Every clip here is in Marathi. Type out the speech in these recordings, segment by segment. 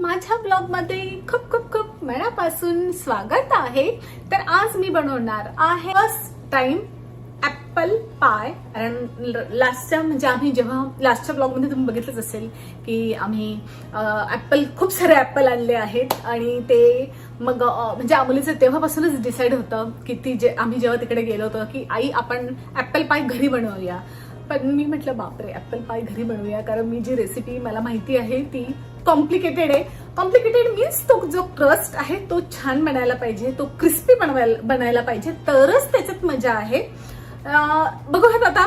माझ्या ब्लॉगमध्ये खूप खूप खूप मनापासून स्वागत आहे. तर आज मी बनवणार आहे फर्स्ट टाइम ऍपल पाय कारण लास्टच्या म्हणजे आम्ही जेव्हा लास्टच्या ब्लॉगमध्ये तुम्ही बघितलंच असेल की आम्ही ऍपल खूप सारे ऍपल आणले आहेत. आणि ते मग म्हणजे आमुलीचं तेव्हापासूनच डिसाईड होतं की ती जे आम्ही जेव्हा तिकडे गेलो होतो की आई आपण ऍपल पाय घरी बनवूया. पण मी म्हटलं बापरे ऍपल पाय घरी बनवूया. कारण मी जी रेसिपी मला माहिती आहे ती कॉम्प्लिकेटेड आहे. कॉम्प्लिकेटेड मीन्स तो जो क्रस्ट आहे तो छान बनायला पाहिजे तो क्रिस्पी बनवायला बनायला पाहिजे. तरच त्याच्यात मजा आहे. बघूयात आता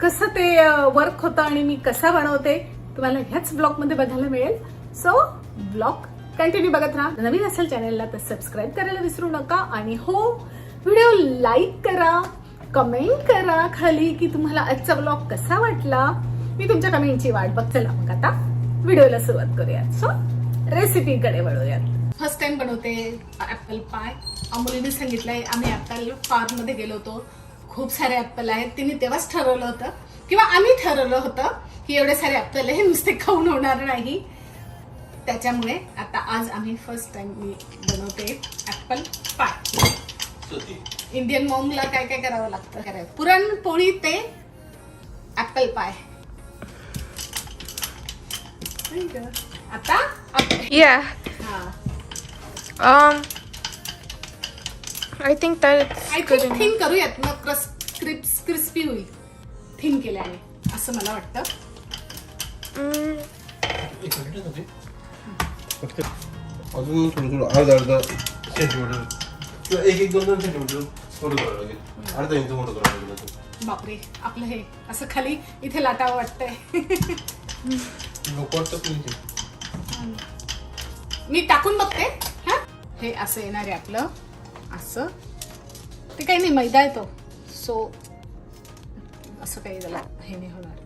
कसं ते वर्क होतं आणि मी कसा बनवते तुम्हाला ह्याच ब्लॉगमध्ये बघायला मिळेल. सो ब्लॉग कंटिन्यू बघत राहा. नवीन असेल चॅनलला तर सबस्क्राईब करायला विसरू नका. आणि हो व्हिडिओ लाईक करा कमेंट करा खाली की तुम्हाला आजचा ब्लॉग कसा वाटला. मी तुमच्या कमेंटची वाट बघ चला मग आता. व्हिडिओला सुरुवात करूयात. सो रेसिपीकडे वळूयात. फर्स्ट टाइम बनवते ऍपल पाय अमोलीने सांगितलंय आम्ही ऍपल फार्ममध्ये गेलो होतो. खूप सारे ऍपल आहेत. तिने तेव्हाच ठरवलं होतं. किंवा आम्ही ठरवलं होतं की एवढे सारे ऍपल हे नुसते खाऊन होणार नाही. त्याच्यामुळे आता आज आम्ही फर्स्ट टाइम मी बनवते ऍपल पाय इंडियन मॉमला काय काय करावं लागतं? करायचं पुरणपोळी ते ऍपल पाय आता Yeah. हा Um. I think that it's I good think enough. Thin करूयात मग क्रस क्रिप्स क्रिस्पी होईल. थिन केल्याने असं मला वाटतं. Mm, फक्त अजून थोडं थोडं अर्धा अर्धा सेंटीमीटर किंवा एक एक दोन दोन सेंटीमीटर मोठं करावं लागेल. अर्धा इंच मोठं करावं लागेल अजून. बापरे आपलं हे असं खाली इथे लाटावं वाटतंय. मी टाकून बघते हा? हे असं येणार आहे आपलं. असं. ते काही नाही मैदा येतो. सो असं काही त्याला हे नाही होणार.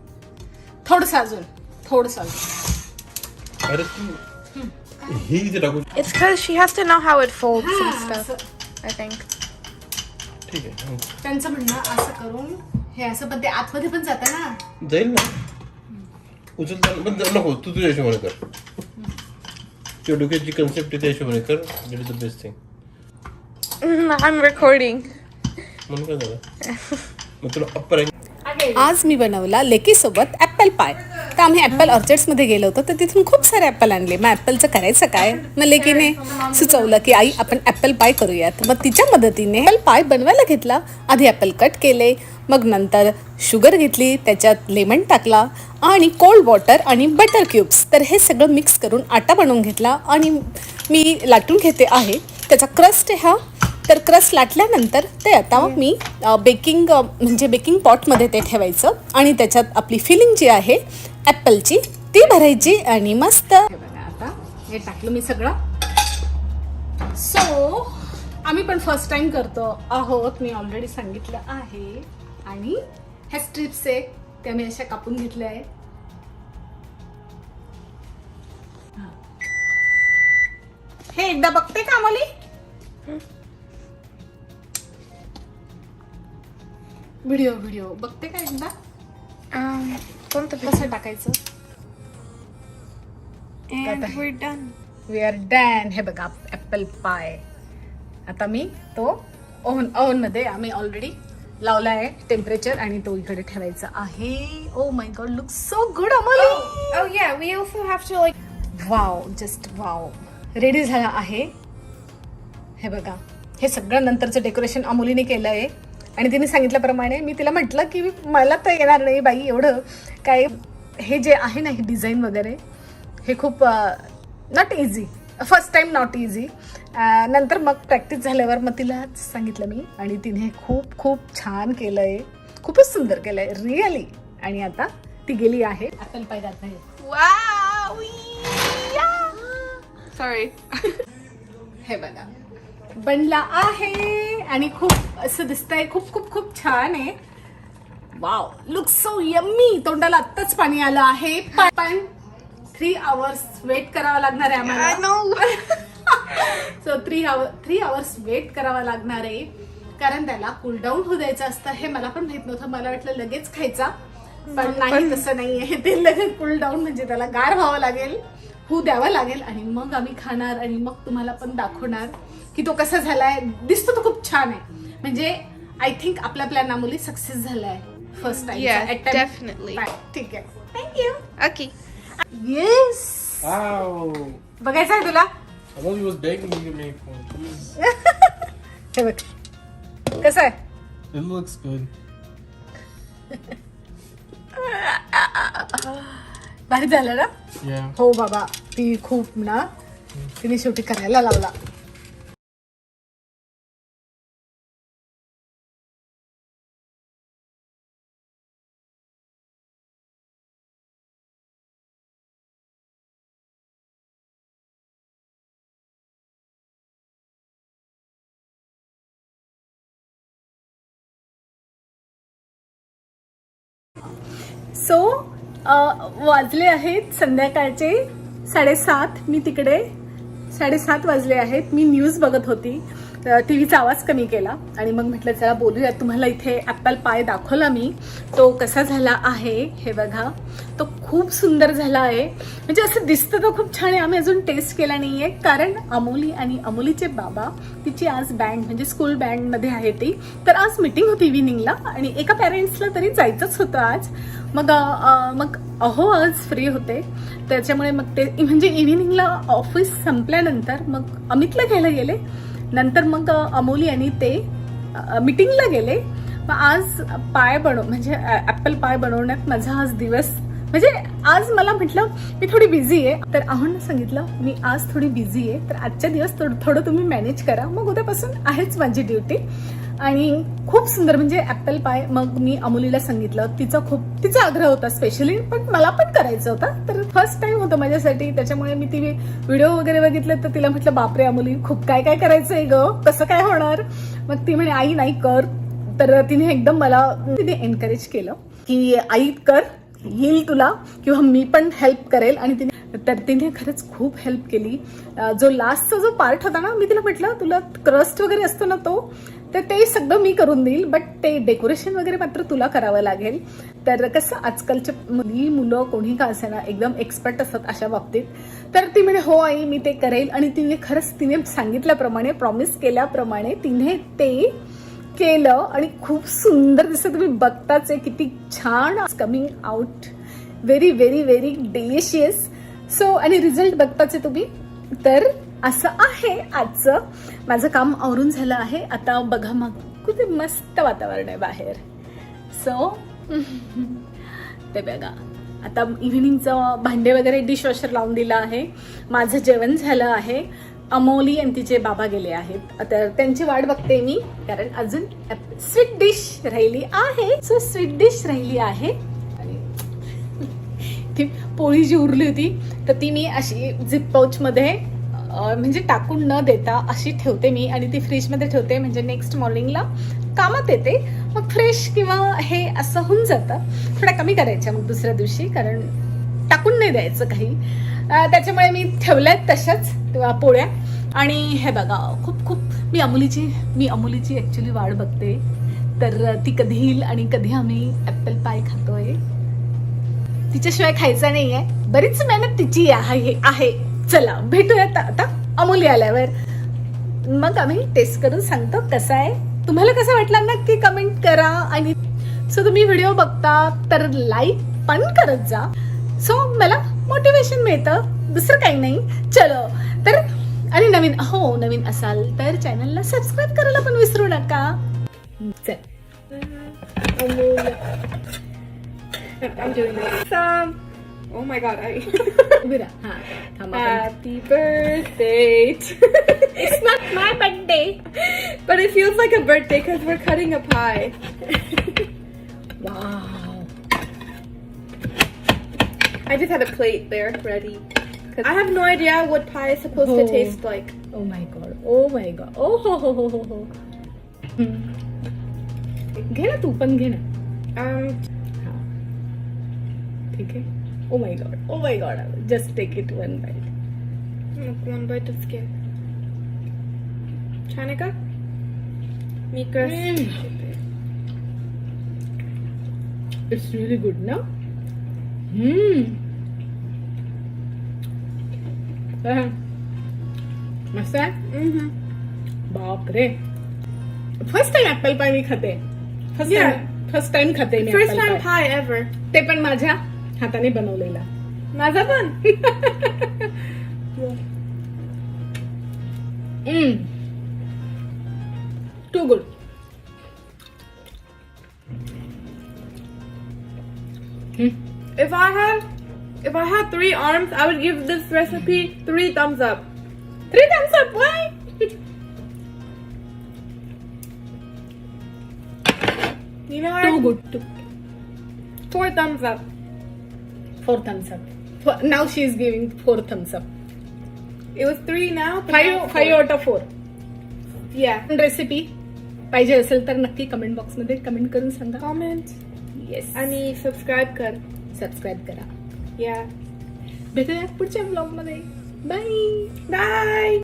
थोडस अजून थोडस अजून. अरे तू हे इथे टाकू it's because she has to know how it folds and stuff. असं. I think. ठीक आहे हं. त्यांचं म्हणणं असं करून हे असं पण ते आतमध्ये पण जातं ना. जाईल ना. उचलताना नको तू तुझ्या हिशोबाने कर. तुझ्या डोक्याची कन्सेप्ट आहे त्या हिशोबाने कर. That is the best thing Mm, I'm recording. म्हणून काय झालं? मग तुला अप्पर आज मी बनवला लेकीसोबत ऍपल पाय तर आम्ही ऍपल ऑर्चर्ड्समध्ये गेलो होतो तर तिथून खूप सारे ऍपल आणले. मग ऍपलचं करायचं काय? मग लेकीने सुचवलं की आई आपण ऍपल पाय करूयात. मग तिच्या मदतीने ऍपल पाय बनवायला घेतला. आधी ऍपल कट केले मग नंतर शुगर घेतली त्याच्यात लेमन टाकला आणि कोल्ड वॉटर आणि बटर क्यूब्स तर हे सगळं मिक्स करून आटा बनवून घेतला आणि मी लाटून घेते आहे. त्याचा क्रस्ट हा. तर क्रस्ट लाटल्यानंतर ते आता मी बेकिंग म्हणजे बेकिंग पॉटमध्ये ते ठेवायचं आणि त्याच्यात आपली फिलिंग जी आहे ॲपलची ती भरायची आणि मस्त. आता हे टाकलं मी सगळं. सो आम्ही पण फर्स्ट टाइम करतो आहोत. मी ऑलरेडी सांगितलं आहे. आणि ह्या स्ट्रिप्स आहे त्या मी अशा कापून घेतल्या आहे हा. एकदा बघते का आम्हाला व्हिडिओ व्हिडिओ. बघते का एकदा. कोणतं कसं टाकायचं. वी आर डॅन हे बघा ऍपल पाय आता मी तो ओव्हन ओव्हनमध्ये आम्ही ऑलरेडी लावला आहे. टेम्परेचर आणि तो इकडे ठेवायचा आहे. ओ my God look so good Amoli. Wow just wow ready झाला आहे. हे बघा हे सगळं नंतरचं डेकोरेशन अमोलीने केलं आहे. आणि तिने सांगितल्याप्रमाणे मी तिला म्हटलं की मला तर येणार नाही बाई एवढं काय हे जे आहे ना हे डिझाईन वगैरे हे खूप not easy first time not easy नंतर मग प्रॅक्टिस झाल्यावर मग तिला सांगितलं मी आणि तिने खूप खूप छान केलं आहे खूपच सुंदर केलं आहे रिअली आणि आता ती गेली आहे Wow! Yeah. Sorry. हे बघा. बनला आहे आणि खूप असं दिसतंय. खूप खूप खूप छान आहे. वाव लुक सो यम्मी तोंडाला आत्ताच पाणी आलं आहे. पण थ्री आवर्स वेट करावा लागणार आहे आम्हाला. So three hour three hours wait करावा लागणार आहे. कारण त्याला कूल डाऊन होऊ द्यायचं असतं. हे मला पण माहीत नव्हतं. मला वाटलं लगेच खायचा. पण नाही तसं नाहीये ते लगेच कूल डाऊन म्हणजे त्याला गार व्हावं लागेल होऊ द्यावं लागेल आणि मग आम्ही खाणार आणि मग तुम्हाला पण दाखवणार की तो कसा झालाय. दिसतो तो खूप छान आहे. म्हणजे आय थिंक आपल्या प्लॅन मुली सक्सेस झालाय. First time. ठीक आहे. Thank you Okay. येस! बघायचं आहे तुला. हे बघ कसं आहे It looks good. भारी झालं ना Yeah. हो बाबा ती खूप ना तिने शेवटी करायला लावला सो वाजले आहेत संध्याकाळचे साडेसात. मी तिकडे साडेसात वाजले आहेत. मी न्यूज बघत होती. टी व्हीचा आवाज कमी केला आणि मग म्हटलं चला बोलूया तुम्हाला इथे ॲपल पाय दाखवला मी. तो कसा झाला आहे हे बघा. तो खूप सुंदर झाला आहे. म्हणजे असं दिसतं तो खूप छान आहे. आम्ही अजून टेस्ट केला नाही आहे कारण अमोली आणि अमोलीचे बाबा तिची आज बँड म्हणजे स्कूल बँडमध्ये आहे ती. तर आज मिटिंग होती इव्हिनिंगला आणि एका पॅरेंट्सला तरी जायचंच होतं आज. मग मग अहो आज फ्री होते. त्याच्यामुळे मग ते म्हणजे इव्हिनिंगला ऑफिस संपल्यानंतर मग अमितला घ्यायला गेले. नंतर मग अमोली आणि ते मिटिंगला गेले. मग आज पाय बनव म्हणजे ॲपल पाय बनवण्यात माझा आज दिवस म्हणजे आज मला म्हटलं मी थोडी बिझी आहे. तर आव्हानं सांगितलं मी आज थोडी बिझी आहे तर आजच्या दिवस थोडं थोडं तुम्ही मॅनेज करा. मग उद्यापासून आहेच माझी ड्युटी. आणि खूप सुंदर म्हणजे ऍपल पाय मग मी अमुलीला सांगितलं तिचा खूप तिचा आग्रह होता स्पेशली पण मला पण करायचं होता. तर फर्स्ट टाइम होतं माझ्यासाठी त्याच्यामुळे मी ती व्हिडिओ वगैरे बघितले तर तिला म्हटलं बापरे अमुली खूप काय काय करायचंय ग? कसं काय होणार? मग ती म्हणे आई नाही कर. तर तिने एकदम मला तिने एनकरेज केलं की आई कर येईल तुला किंवा मी पण हेल्प करेल. आणि तिने तर तिने खरंच खूप हेल्प केली. जो लास्टचा जो पार्ट होता ना मी तिला म्हटलं तुला क्रस्ट वगैरे असतो ना तो तर ते सगळं मी करून देईल बट ते डेकोरेशन वगैरे मात्र तुला करावं लागेल. तर कसं आजकालच्या मुली मुलं कोणी का असेना एकदम एक्सपर्ट असतात अशा बाबतीत. तर ती म्हणे हो आई मी ते करेल. आणि तिने खरंच तिने सांगितल्याप्रमाणे प्रॉमिस केल्याप्रमाणे तिने ते केलं. आणि खूप सुंदर दिसतं तुम्ही बघताच आहे किती छान coming out very very very delicious so आणि रिझल्ट बघताच आहे तुम्ही? तर असं आहे आजचं. माझं काम आवरून झालं आहे. आता बघा मग. किती मस्त वातावरण आहे बाहेर. सो ते बघा. आता इव्हिनिंगचं भांडे वगैरे डिशवॉशर लावून दिलं आहे. माझं जेवण झालं आहे. अमोली आणि तिचे बाबा गेले आहेत. तर त्यांची वाट बघते मी कारण अजून स्वीट डिश राहिली आहे. सो स्वीट डिश राहिली आहे. ती पोळी जी उरली होती तर ती मी अशी झिप पाऊचमध्ये म्हणजे टाकून न देता अशी ठेवते मी आणि ती फ्रीजमध्ये ठेवते. म्हणजे नेक्स्ट मॉर्निंगला कामात येते. मग फ्रेश किंवा हे असं होऊन जातं. थोड्या कमी करायच्या मग दुसऱ्या दिवशी कारण टाकून नाही द्यायचं काही. त्याच्यामुळे मी ठेवल्यात तशाच किंवा पोळ्या. आणि हे बघा खूप खूप मी अमुलीची मी अमुलीची ॲक्च्युली वाढ बघते. तर ती कधी येईल आणि कधी आम्ही ॲपल पाय खातोय. तिच्याशिवाय खायचा नाहीये. बरीच मेहनत तिची आहे आहे. चला भेटूयात आता. अमोली आल्यावर. मग आम्ही टेस्ट करून सांगतो कसा आहे. तुम्हाला कसं वाटलं नक्की कमेंट करा आणि सो तुम्ही व्हिडिओ बघता तर लाईक पण करत जा. सो मला मोटिवेशन मिळतं. दुसरं काही नाही. चलो. तर आणि नवीन हो नवीन असाल तर चॅनलला सबस्क्राईब करायला पण विसरू नका. चल. Amol. I'm doing this. Um. Oh my god. I. उभी राहा हा थांबा पण. Happy birthday. to- It's not my birthday. but it feels like a birthday because we're cutting a pie. Wow. I just had a plate there ready. Cause I have no idea what pie is supposed Oh. to taste like. Oh my god. Oh my god. Oh हो हो हो हो हो. हम्म. घे ना तू पण घे ना Um. हा. ठीक आहे ओ my God oh my God just take it one bite Look, one bite of skin. Chanika? Mika. Mm. It's really good ना हम्म अहं. मस्त आहे Mm-hmm. बापरे फर्स्ट टाइम ऍपल पाय मी खाते first Yeah. Time first time खाते मी First apple time pie. pie ever. ते पण माझ्या हाताने बनवलेला माझा पण too good If I had if I had three arms, I would give this recipe three thumbs up. Three thumbs up why You know what? Good too Four thumbs up. Four thumbs up now she is giving four thumbs up It was three now. now five it's five four. Out of four Yeah. Recipe पाहिजे असेल तर नक्की कमेंट बॉक्समध्ये कमेंट करून सांगा Comment. येस आणि subscribe कर. सबस्क्राईब करा Yeah. भेटूया पुढच्या ब्लॉगमध्ये बाय Bye.